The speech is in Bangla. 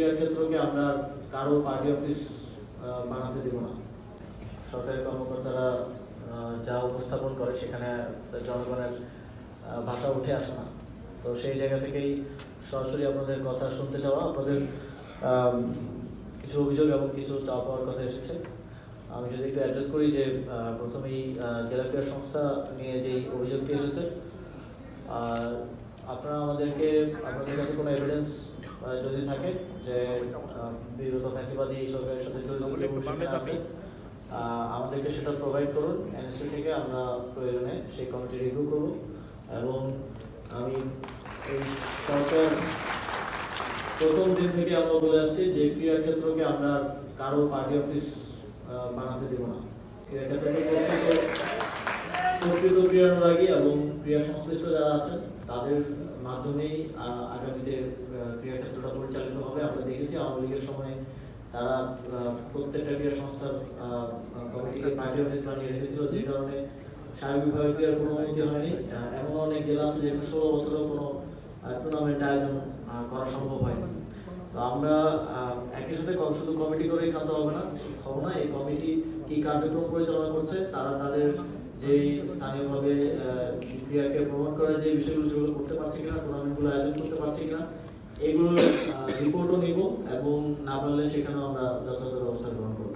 ক্রীড়া ক্ষেত্রকে আমরা কারও পার্টি অফিস বানাতে দেব না। সরকারি কর্মকর্তারা যা উপস্থাপন করে সেখানে জনগণের ভাষা উঠে আসে না। তো সেই জায়গা থেকেই সরাসরি আপনাদের কথা শুনতে চাওয়া, আপনাদের কিছু অভিযোগ এবং কিছু চাওয়া পাওয়ার কথা এসেছে। আমি যদি একটু অ্যাড্রেস করি যে প্রথমেই জেলা ক্রীড়া সংস্থা নিয়ে যেই অভিযোগটি এসেছে, আর আপনারা আমাদেরকে, আপনাদের কাছে কোনো এভিডেন্স যদি থাকে যে বিগত ফ্যাসিবাদী সরকারের সাথে জড়িত আছে, আমাদেরকে সেটা প্রোভাইড করুন এনএসসি থেকে আমরা প্রয়োজনে সেই কমিটি রিভিউ করব। এবং আমি এই সরকার প্রথম দিন থেকে আমরা বলে আসছি যে ক্রীড়া ক্ষেত্রকে আমরা কারও পার্টি অফিস বানাতে দেব না। ক্রীড়া ক্ষেত্রকে প্রকৃত ক্রীড়ানুরাগী এবং ক্রীড়া সংশ্লিষ্ট যারা আছেন, তাদের মাধ্যমেই আগামীতে ক্রীড়া ক্ষেত্রটা পরিচালিত হবে। আমরা দেখেছি আওয়ামী লীগের সময় তারা প্রত্যেকটা ক্রীড়া সংস্থার কমিটিকে পার্টি অফিস বানিয়ে রেখেছিল, যে কারণে সার্বিকভাবে ক্রীড়ার কোনো উন্নতি হয়নি। এমন অনেক জেলা আছে যেখানে ষোলো বছরেও কোনো টুর্নামেন্ট আয়োজন করা সম্ভব হয়নি। তো আমরা আহ, একই সাথে ক- শুধু কমিটি করেই খাতে হবে না হবে না এই কমিটি কি কার্যক্রম পরিচালনা করছে তারা তাদের যে স্থানীয়ভাবে আহ, প্রমাণ করার যে বিষয়গুলো সেগুলো করতে পারছে কিনা টুর্নামেন্টগুলো আয়োজন করতে পারছে কিনা এগুলোর রিপোর্টও নিব এবং না পারলে সেখানেও আমরা যথাযথ ব্যবস্থা গ্রহণ করব।